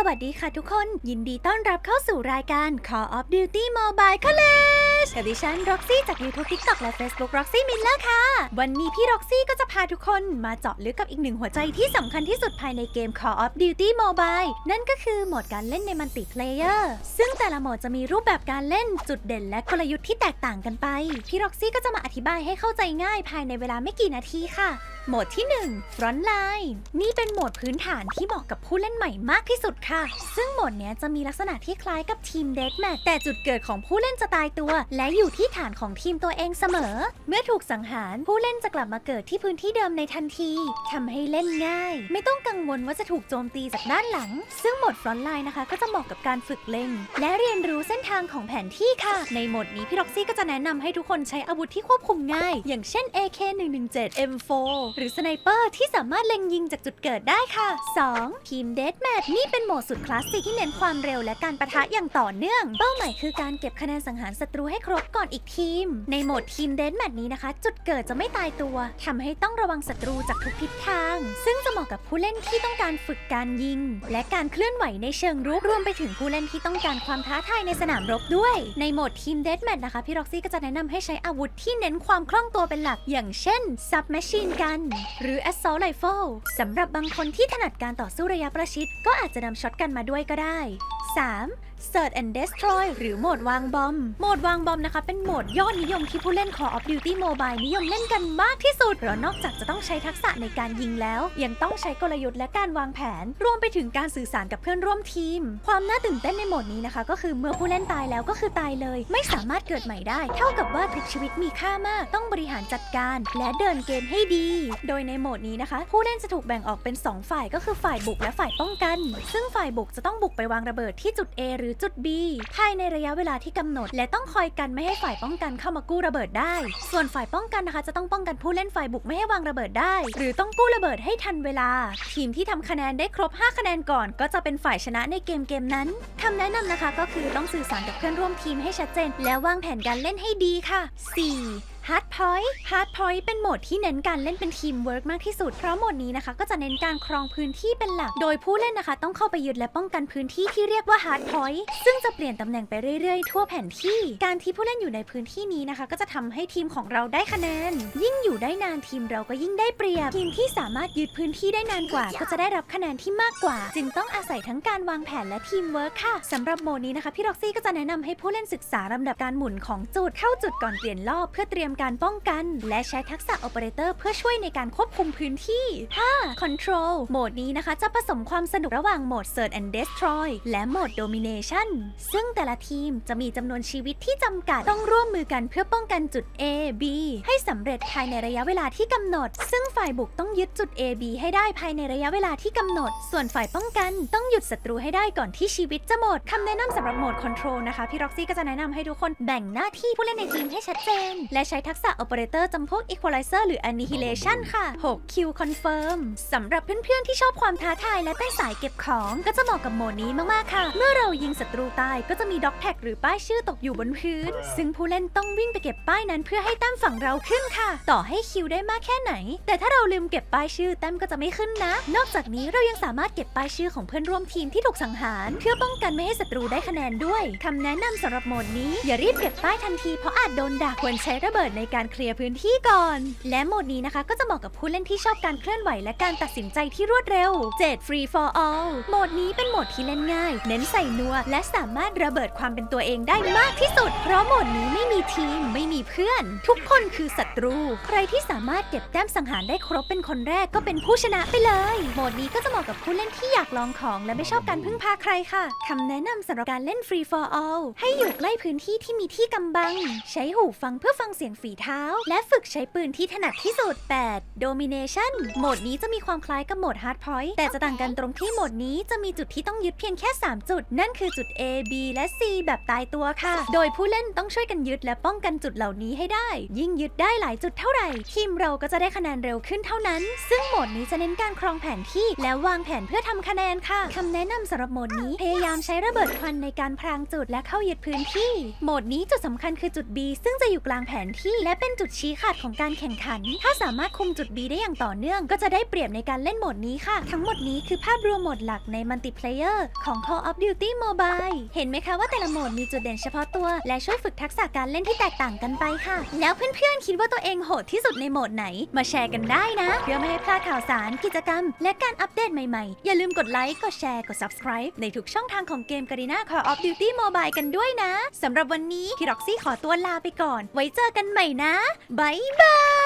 สวัสดีค่ะทุกคนยินดีต้อนรับเข้าสู่รายการ Call of Duty Mobile College กับดิฉัน Roxy จาก YouTube TikTok และ Facebook Roxy Miller ค่ะ วันนี้พี่ Roxy ก็จะพาทุกคนมาเจาะลึกกับอีกหนึ่งหัวใจที่สำคัญที่สุดภายในเกม Call of Duty Mobile นั่นก็คือโหมดการเล่นในมัลติเพลเยอร์ซึ่งแต่ละโหมดจะมีรูปแบบการเล่นจุดเด่นและกลยุทธ์ที่แตกต่างกันไป พี่ Roxy ก็จะมาอธิบายให้เข้าใจง่ายภายในเวลาไม่กี่นาทีค่ะ โหมดที่ 1 Front Line นี่เป็นโหมดพื้นฐานที่เหมาะกับผู้เล่นใหม่มากที่สุดค่ะ ซึ่งโหมดเนี้ยจะมีลักษณะที่คล้ายกับทีมเด a แมทแต่จุดเกิดของผู้เล่นจะตายตัว และอยู่ที่ฐานของทีมตัวเองเสมอ เมื่อถูกสังหารผู้เล่นจะกลับมาเกิดที่พื้นที่เดิมในทันทีทำให้เล่นง่าย ไม่ต้องกังวลว่าจะถูกโจมตีจากด้านหลัง ซึ่งโหมด Front Line นะคะ ก็จะเหมาะกับการฝึกเล็งและเรียนรู้เส้นทางของแผนที่ค่ะ ในโหมดนี้พี่ร็อกซี่ก็จะแนะนำให้ทุกคนใช้อาวุธที่ควบคุมง่าย อย่างเช่น AK117 M4 หรือสไนเปอร์ที่สามารถเล็งยิงจากจุดเกิดได้ค่ะ 2. ทีมเด a แมทนี่เป็นโหมดสุดคลาสสิกที่เน้นความเร็วและการประทะอย่างต่อเนื่อง เป้าหมายคือการเก็บคะแนนสังหารศัตรูให้ครบก่อนอีกทีม ในโหมดทีมเด a แมทนี้นะคะ จุดเกิดจะไม่ตายตัวทำให้ต้องระวังศัตรูจากทุกทิศทาง ซึ่งจะเหมาะกับผู้เล่นที่ต้องการฝึกการยิง และการเคลื่อนไหวในเชิงรุกรวมไปถึงผู้เล่นที่ต้องการความท้าทายในสนามรบด้วย ในโหมดทีมเด a แมทนะคะพี่ร็อกซี่ก็จะแนะนำให้ใช้อาวุธที่เน้นความคล่องตัวเป็นหลักอย่างเช่น Submachine Gun หรือ Assault Rifle สำหรับบางคนที่ถนัดการต่อสู้ระยะประชิด ก็อาจจะนำช็อตกันมาด้วยก็ได้ 3. Search and Destroy หรือโหมดวางบอม โหมดวางบอมนะคะ เป็นโหมดยอดนิยมที่ผู้เล่น Call of Duty Mobile นิยมเล่นกันมากที่สุด เพราะนอกจากจะต้องใช้ทักษะในการยิงแล้ว ยังต้องใช้กลยุทธ์และการวางแผน รวมไปถึงการสื่อสารกับเพื่อนร่วมทีม ความน่าตื่นเต้นในโหมดนี้นะคะ ก็คือเมื่อผู้เล่นตายแล้วก็คือตายเลย ไม่สามารถเกิดใหม่ได้ เท่ากับว่าทุกชีวิตมีค่ามาก ต้องบริหารจัดการ และเดินเกมให้ดี โดยในโหมดนี้นะคะ ผู้เล่นจะถูกแบ่งออกเป็น 2 ฝ่ายก็คือฝ่ายบุกและฝ่ายป้องกัน ซึ่งฝ่ายบุกจะต้องบุกไปวางระเบิดที่จุด A หรือจุด B ภายในระยะเวลาที่กำหนด และต้องคอยกันไม่ให้ฝ่ายป้องกันเข้ามากู้ระเบิดได้ ส่วนฝ่ายป้องกันนะคะ จะต้องป้องกันผู้เล่นฝ่ายบุกไม่ให้วางระเบิดได้ หรือต้องกู้ระเบิดให้ทันเวลา ทีมที่ทำคะแนนได้ครบ 5 คะแนนก่อน ก็จะเป็นฝ่ายชนะในเกมเกมนั้นคำแนะนำนะคะก็คือต้องสื่อสารกับเพื่อนร่วมทีมให้ชัดเจน และวางแผนการเล่นให้ดีค่ะ 4. Hard Point Hard Point เป็นโหมดที่เน้นการเล่นเป็นทีมเวิร์กมากที่สุด เพราะโหมดนี้นะคะ ก็จะเน้นการครองพื้นที่เป็นหลัก โดยผู้เล่นนะคะ ต้องเข้าไปยึดและป้องกันพื้นที่ที่เรียกว่า Hard Point ซึ่งจะเปลี่ยนตำแหน่งไปเรื่อยๆ ทั่วแผนที่ การที่ผู้เล่นอยู่ในพื้นที่นี้นะคะ ก็จะทำให้ทีมของเราได้คะแนน ยิ่งอยู่ได้นานทีมเราก็ยิ่งได้เปรียบ ทีมที่สามารถยึดพื้นที่ได้นานกว่า ก็จะได้รับคะแนนที่มากกว่า จึงต้องอาศัยทั้งการวางแผนและทีมเวิร์กค่ะสำหรับโหมดนี้นะคะพี่ร็อกซี่ก็จะแนะนำให้ผู้เล่นศึกษาลำดับการหมุนของจุดเข้าจุดก่อนเปลี่ยนรอบเพื่อเตรียมการป้องกัน และใช้ทักษะโอเปอเรเตอร์เพื่อช่วยในการควบคุมพื้นที่ 5. Control โหมดนี้นะคะจะผสมความสนุกระหว่างโหมด Search and Destroy และโหมด Domination ซึ่งแต่ละทีมจะมีจำนวนชีวิตที่จำกัดต้องร่วมมือกันเพื่อป้องกันจุด A B ให้สำเร็จภายในระยะเวลาที่กำหนด ซึ่งฝ่ายบุกต้องยึดจุด A B ให้ได้ภายในระยะเวลาที่กำหนด ส่วนฝ่ายป้องกันต้องหยุดศัตรูให้ได้ก่อนที่ชีวิตจะหมดคำแนะนำสำหรับโหมด Control นะคะพี่ร็อกซี่ก็จะแนะนำให้ทุกคนแบ่งหน้าที่ผู้เล่นในทีมให้ชัดเจน และใช้ทักษะ Operator จำพวก Equalizer หรือ Annihilation ค่ะ6 Q Confirm สำหรับเพื่อนๆ ที่ชอบความท้าทายและเป็นสายเก็บของก็จะเหมาะกับโหมดนี้มากๆค่ะ เมื่อเรายิงศัตรูตายก็จะมีด็อกแท็กหรือป้ายชื่อตกอยู่บนพื้น ซึ่งผู้เล่นต้องวิ่งไปเก็บป้ายนั้นเพื่อให้แต้มฝั่งเราขึ้นค่ะ ต่อให้คิวได้มากแค่ไหน แต่ถ้าเราลืมเก็บป้ายชื่อแต้มก็จะไม่ขึ้นนะ นอกจากนี้เรายังสามารถเก็บป้ายชื่อของเพื่อนร่วมทีมที่ถูกสังหาร เพื่อป้องกันไม่ให้ศัตรูได้คะแนนด้วยคำแนะนำสำหรับโหมดนี้อย่ารีบเก็บป้ายทันทีเพราะอาจโดนด่าควรใช้ระเบิดในการเคลียร์พื้นที่ก่อน และโหมดนี้นะคะก็จะเหมาะกับผู้เล่นที่ชอบการเคลื่อนไหวและการตัดสินใจที่รวดเร็ว 7 Free for all โหมดนี้เป็นโหมดที่เล่นง่าย เน้นใส่นัว และสามารถระเบิดความเป็นตัวเองได้มากที่สุด เพราะโหมดนี้ไม่มีทีม ไม่มีเพื่อน ทุกคนคือศัตรู ใครที่สามารถเก็บแต้มสังหารได้ครบเป็นคนแรกก็เป็นผู้ชนะไปเลย โหมดนี้ก็จะเหมาะกับผู้เล่นที่อยากลองของ และไม่ชอบการพึ่งพาใครค่ะคำแนะนำสำหรับการเล่น Free for all ให้อยู่ใกล้พื้นที่ที่มีที่กำบัง ใช้หูฟังเพื่อฟังเสียงฝีเท้า และฝึกใช้ปืนที่ถนัดที่สุด 8 Domination โหมดนี้จะมีความคล้ายกับโหมด Hard Point แต่จะต่างกันตรงที่โหมดนี้จะมีจุดที่ต้องยึดเพียงแค่ 3 จุด นั่นคือจุด A B และ C แบบตายตัวค่ะ โดยผู้เล่นต้องช่วยกันยึดและป้องกันจุดเหล่านี้ให้ได้ ยิ่งยึดได้หลายจุดเท่าไหร่ ทีมเราก็จะได้คะแนนเร็วขึ้นเท่านั้น ซึ่งโหมดนี้จะเน้นการครองแผนที่และวางแผนเพื่อทำคะแนนค่ะคำแนะนำสำหรับโหมดนี้พยายามใช้ระเบิดควันในการพรางจุดและเข้ายึดพื้นที่ โหมดนี้จุดสำคัญคือจุด B ซึ่งจะอยู่กลางแผนที่ที่ และเป็นจุดชี้ขาดของการแข่งขัน ถ้าสามารถคุมจุด B ได้อย่างต่อเนื่อง ก็จะได้เปรียบในการเล่นโหมดนี้ค่ะ ทั้งหมดนี้คือภาพรวมโหมดหลักในมัลติเพลเยอร์ของ Call of Duty Mobile เห็นไหมคะว่าแต่ละโหมดมีจุดเด่นเฉพาะตัว และช่วยฝึกทักษะการเล่นที่แตกต่างกันไปค่ะ แล้วเพื่อนๆคิดว่าตัวเองโหดที่สุดในโหมดไหน มาแชร์กันได้นะ เพื่อไม่ให้พลาดข่าวสารกิจกรรม และการอัปเดตใหม่ๆ อย่าลืมกดไลค์กดแชร์กด subscribe ในทุกช่องทางของเกม Garena Call of Duty Mobile กันด้วยนะสำหรับวันนี้พี่ร็อกซี่ขอตัวลาไปก่อน ไว้เจอกันใหม่นะบายบาย